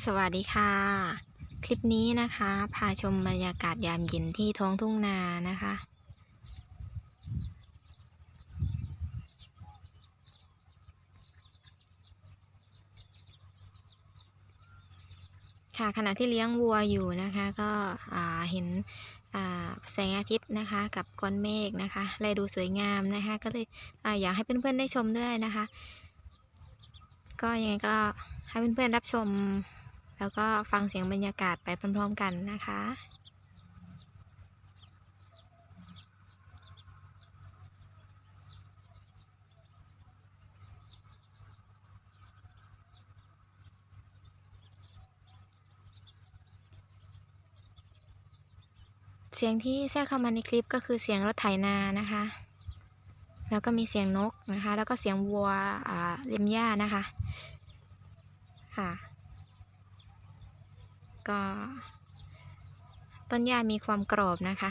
สวัสดีค่ะ คลิปนี้นะคะ พาชมบรรยากาศยามเย็นที่ท้องทุ่งนานะคะ ค่ะขณะที่เลี้ยงวัวอยู่นะคะ ก็เห็นแสงอาทิตย์นะคะ กับก้อนเมฆนะคะแลยดูสวยงามนะคะ ก็เลยออยากให้เพื่อนๆได้ชมด้วยนะคะ ก็ยังไงก็ให้เพื่อนๆรับชม แล้วก็ฟังเสียงบรรยากาศไปพร้อมๆกันนะคะเสียงที่แทรกเข้ามาในคลิปก็คือเสียงรถไถนานะคะ แล้วก็มีเสียงนกนะคะ แล้วก็เสียงวัวเลียมหญ้านะคะ ค่ะ ก็ ต้นหญ้ามีความกรอบนะคะ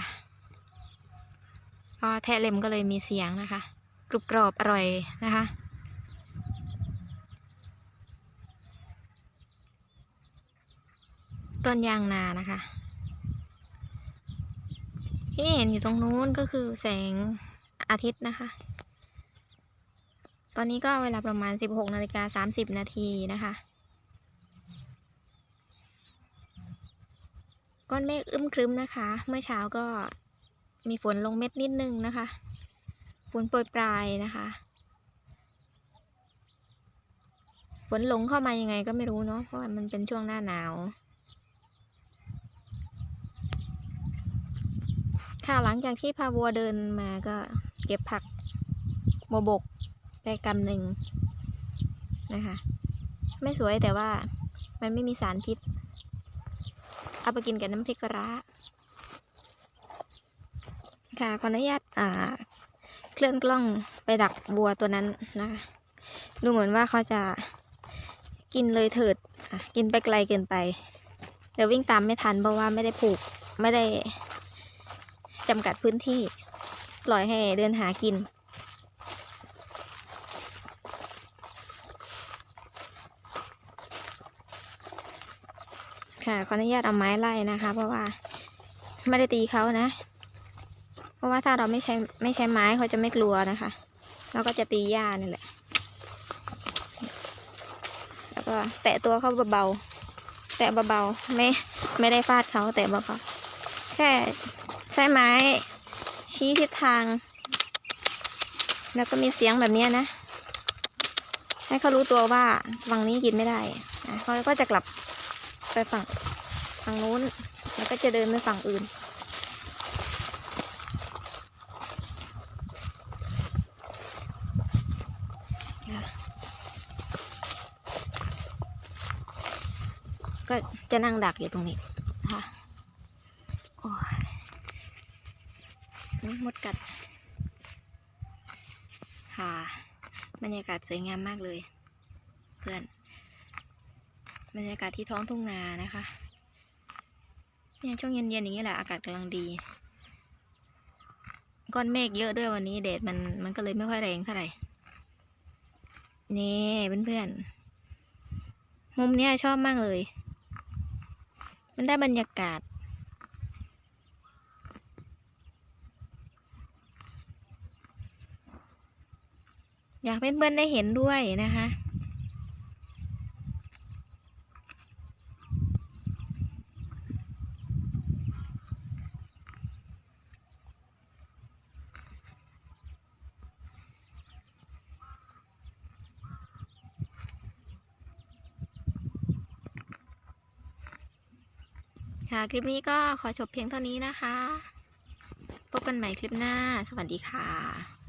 ก็แทะเล็มก็เลยมีเสียงนะคะ กรุบกรอบอร่อยนะคะต้นยางนานะคะ ที่เห็นอยู่ตรงนู้นก็คือแสงอาทิตย์นะคะ ตอนนี้ก็เวลาประมาณ 16นาฬิกา30นาทีนะคะ ก้อนเมฆอึมครึ้มนะคะ เมื่อเช้าก็มีฝนลงเม็ดนิดนึงนะคะ ฝนโปรยปลายนะคะ ฝนหลงเข้ามายังไงก็ไม่รู้เนาะ เพราะว่ามันเป็นช่วงหน้าหนาว ค่ะหลังจากที่พาวัวเดินมาก็เก็บผักโมบกได้กำหนึ่งนะคะ ไม่สวยแต่ว่ามันไม่มีสารพิษ เอาไปกินกับน้ำพริกกะร้าค่ะขออนุญาตอ่า เคลื่อนกล้องไปดักวัวตัวนั้นนะคะดูเหมือนว่าเขาจะกินเลยเถิดกินไปไกลเกินไป เดี๋ยววิ่งตามไม่ทันเพราะว่าไม่ได้ผูกไม่ได้จำกัดพื้นที่ ปล่อยให้เดินหากิน ค่ะขออนุญาตเอาไม้ไล่นะคะ เพราะว่าไม่ได้ตีเขานะ เพราะว่าถ้าเราไม่ใช้ไม่ใช้ไม้เขาจะไม่กลัวนะคะเราก็จะตีหญ้านี่แหละแล้วก็แตะตัวเขาเบาๆแตะเบาๆไม่ไม่ได้ฟาดเขาแตะเบาๆแค่ใช้ไม้ชี้ทิศทาง แล้วก็มีเสียงแบบนี้นะ ให้เขารู้ตัวว่าฝั่งนี้กินไม่ได้เขาก็จะกลับ ไปฝั่งฝั่งนู้น แล้วก็จะเดินไปฝั่งอื่น ก็จะนั่งดักอยู่ตรงนี้นะคะโอ้ยมดกัด ค่ะ บรรยากาศสวยงามมากเลย เพื่อน บรรยากาศที่ท้องทุ่งนานะคะเนี่ยช่วงเย็นๆอย่างนี้แหละอากาศกำลังดีก้อนเมฆเยอะด้วยวันนี้แดดมันมันก็เลยไม่ค่อยแรงเท่าไหร่นี่เพื่อนๆมุมเนี้ยชอบมากเลย มันได้บรรยากาศ อยากเป็นเพื่อนๆได้เห็นด้วยนะคะ ค่ะ คลิปนี้ก็ขอจบเพียงเท่านี้นะคะ พบกันใหม่คลิปหน้า สวัสดีค่ะ